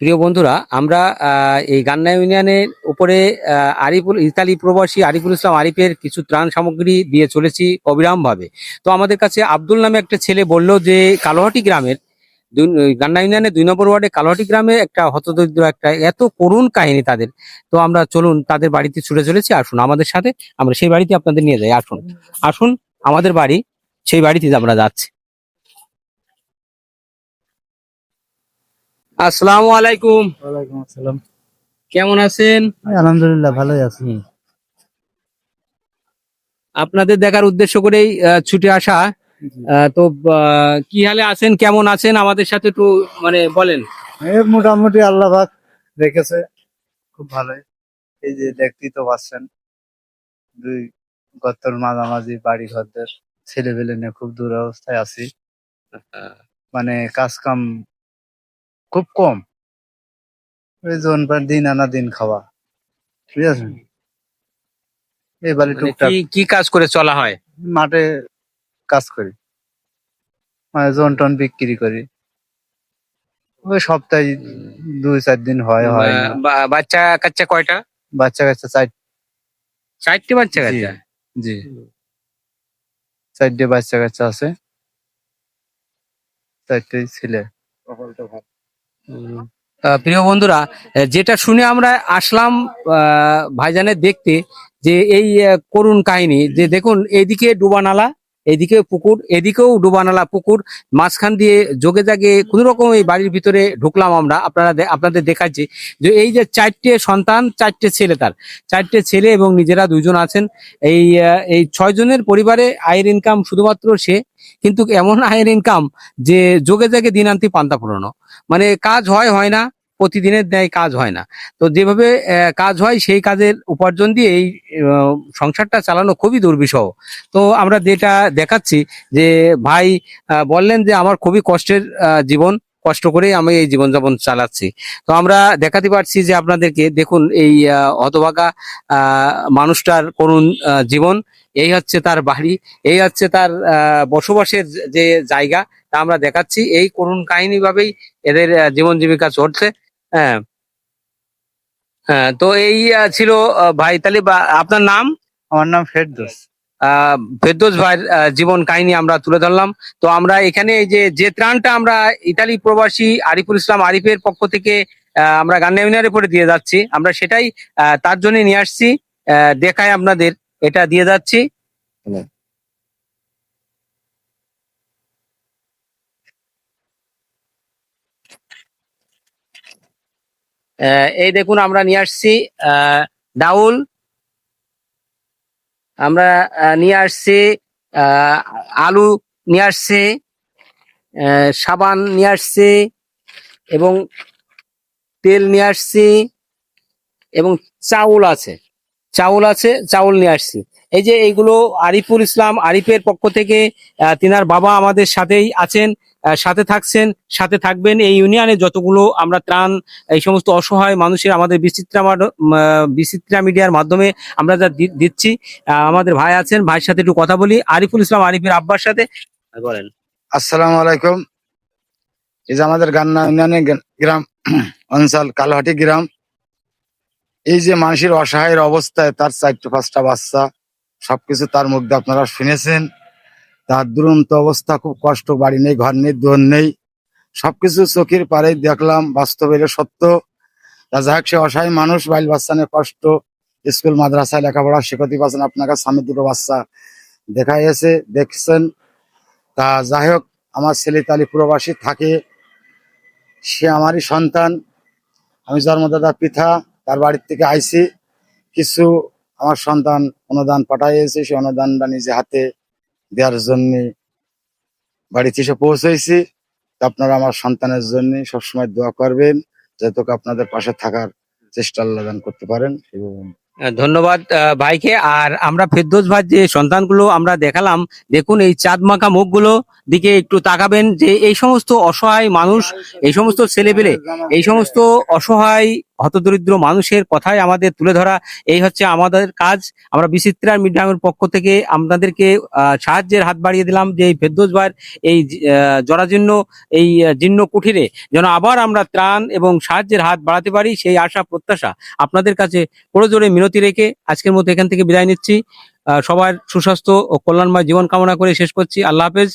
প্রিয় বন্ধুরা, আমরা এই গান্না ইউনিয়নের উপরে আরিফুল, ইতালি প্রবাসী আরিফুল ইসলাম আরিফের কিছু ত্রাণ সামগ্রী দিয়ে চলেছি অবিরাম ভাবে তো আমাদের কাছে আব্দুল নামে একটা ছেলে বলল যে, কালোহাটি গ্রামের গান্না ইউনিয়নের দুই নম্বর ওয়ার্ডে কালোহাটি গ্রামে একটা হতদরিদ্র, একটা এত করুণ কাহিনী তাদের। তো আমরা চলুন, তাদের বাড়িতে ছুটে চলেছি, আসুন আমাদের সাথে, আমরা সেই বাড়িতে আপনাদের নিয়ে যাই, আসুন। আসুন, আমাদের বাড়ি, সেই বাড়িতে আমরা যাচ্ছি। আসসালামু আলাইকুম। ওয়ালাইকুম আসসালাম। কেমন আছেন? আলহামদুলিল্লাহ ভালোই আছি। আপনাদের দেখার উদ্দেশ্য করেই ছুটে আসা। তো কি হালে আছেন কেমন আছেন আমাদের সাথে একটু মানে বলেন। মোটামুটি আল্লাহ পাক রেখেছে খুব ভালোই। এই যে দেখতেই তো পাচ্ছেন দুই গত্তর মাঝামাঝি বাড়ি ঘরদের ছেলে পেলে নিয়ে খুব দুরবস্থায় আছি। মানে কাজ কাম খুব কম। ওই জনবার দিন আনা দিন খাওয়া। ঠিক আছে এবারে টুকটাক। কি কি কাজ করে চলা হয়? মাঠে কাজ করি। মানে জন টন বিক্রি করি। ওই সপ্তাহে দুই চার দিন হয় হয় না। আহ, বা- বাচ্চা কাচ্চা কয়টা? বাচ্চা কাচ্চা চার। চারটি বাচ্চা জি। কাচ্চা? জি। চারটে বাচ্চা কাচ্চা আছে। চারটে ছেলে। প্রিয় বন্ধুরা যেটা শুনে আমরা আসলাম ভাইজানের দেখতে, যে এই করুণ কাহিনী, যে দেখুন এইদিকে ডুবানালা, এদিকে পুকুর, এদিকেও ডুবানালা পুকুর, মাঝখান দিয়ে যোগে জাগে কোন রকম এই বাড়ির ভিতরে ঢুকলাম আমরা, আপনারা আপনাদের দেখাচ্ছি, যে এই যে চারটে সন্তান, চারটে ছেলে তার, চারটে ছেলে এবং নিজেরা দুজন আছেন, এই এই ছয় জনের পরিবারে আয়ের ইনকাম শুধুমাত্র সে কিন্তু এমন আয়ের ইনকাম যে যোগে জাগে দিন আনতে পান্তা পুরনো মানে কাজ হয় হয় না, প্রতিদিনের ন্যায় কাজ হয় না। তো যেভাবে কাজ হয়, সেই কাজের উপার্জন দিয়ে এই সংসারটা চালানো খুবই দুর্বিষহ। তো আমরা যেটা দেখাচ্ছি যে ভাই বললেন যে আমার খুবই কষ্টের জীবন। কষ্ট করেই আমি এই জীবনযাপন চালাচ্ছি। তো আমরা দেখাতে পারছি যে আপনাদেরকে দেখুন এই হতভাগা মানুষটার করুণ জীবন। এই হচ্ছে তার বাড়ি, এই হচ্ছে তার বসবাসের যে জায়গা। তা আমরা দেখাচ্ছি। এই করুণ কাহিনী ভাবেই এদের জীবন জীবিকা চলছে। হ্যাঁ। হ্যাঁ তো এই ছিল ভাই তাহলে আপনার নাম? আমার নাম ফেরদোস। ফেরদৌস ভাইয়ের জীবন কাহিনী আমরা তুলে ধরলাম। তো আমরা এখানে যে যে ত্রাণটা আমরা ইতালি প্রবাসী আরিফুল ইসলাম আরিফের পক্ষ থেকে আমরা গান্না ইউনিয়নের পরে দিয়ে যাচ্ছি। আমরা সেটাই তার জন্য নিয়ে আসছি। দেখায় আপনাদের এটা দিয়ে যাচ্ছি। এই দেখুন আমরা নিয়ে আসছি আহ, ডাউল আমরা নিয়ে আসছি আলু নিয়ে আসছি সাবান নিয়ে আসছি এবং তেল নিয়ে আসছি এবং চাউল আছে। চাউল আছে, চাউল নিয়ে আসছি। এই যে এইগুলো আরিফুল ইসলাম আরিফের পক্ষ থেকে তিনার বাবা আমাদের সাথেই আছেন সাথে থাকছেন, সাথে থাকবেন। এই ইউনিয়নে যতগুলো আমরা ত্রাণ, এই সমস্ত অসহায় মানুষের আমাদের বিচিত্রা বিচিত্রা মিডিয়ার মাধ্যমে আমরা যা দিচ্ছি। আমাদের ভাই আছেন, ভাইয়ের সাথে একটু কথা বলি। আরিফুল ইসলাম, আরিফের আব্বার সাথে। বলেন। আসসালামু আলাইকুম। এই যে আমাদের গান্না ইউনিয়নের গে- গ্রাম, অঞ্চল কালহাটি গ্রাম। এই যে মানুষের অসহায়ের অবস্থায় তার চারটে পাঁচটা বাচ্চা। সবকিছু তার মধ্যে আপনারা শুনেছেন। তার দুরন্ত অবস্থা, খুব কষ্ট, বাড়ি নেই, ঘর নেই দোর নেই। সবকিছু চোখের পারে দেখলাম বাস্তবের সত্য। হোক, সে অসহায় মানুষ, বাইল বাচ্চা নিয়ে কষ্ট। স্কুল, মাদ্রাসায় লেখাপড়া শেখাতে পারছেন আপনার কাছে স্বামী দুটো বাচ্চা দেখা এসে দেখছেন। তা যাই হোক, আমার ছেলে তালি প্রবাসী থাকে, সে আমারই সন্তান। আমি জন্মদাতা পিতা, তার বাড়ির থেকে আইছি। কিছু আমার সন্তান অনুদান পাঠাইছে সেই অনুদানটা নিজে হাতে দেওয়ার জন্য বাড়িতে এসে পৌঁছেছি তা আপনারা আমার সন্তানের জন্য সবসময় দোয়া করবেন যাতে আপনাদের পাশে থাকার চেষ্টা আল্লাহ করতে পারেন। ধন্যবাদ ভাইকে। আর আমরা ফেরদৌস ভাই যে সন্তানগুলো আমরা দেখালাম, দেখুন এই চাঁদ মাখা মুখগুলো দিকে একটু তাকাবেন, যে এই সমস্ত অসহায় মানুষ, এই সমস্ত ছেলেপেলে, এই সমস্ত অসহায় হতদরিদ্র মানুষের কথাই আমাদের তুলে ধরা। এই হচ্ছে আমাদের কাজ। আমরা বিচিত্রা মিডিয়ামের পক্ষ থেকে আপনাদেরকে সাহায্যের হাত বাড়িয়ে দিলাম যে এই ফেরদৌস ভাইয়ের এই জরাজীর্ণ, এই জীর্ণ কুঠিরে যেন আবার আমরা ত্রাণ এবং সাহায্যের হাত বাড়াতে পারি সেই আশা, প্রত্যাশা আপনাদের কাছে জোরে মিনতি রেখে আজকের মতো এখান থেকে বিদায় নিচ্ছি। সবার সুস্বাস্থ্য ও কল্যাণময় জীবন কামনা করে শেষ করছি। আল্লাহ হাফেজ।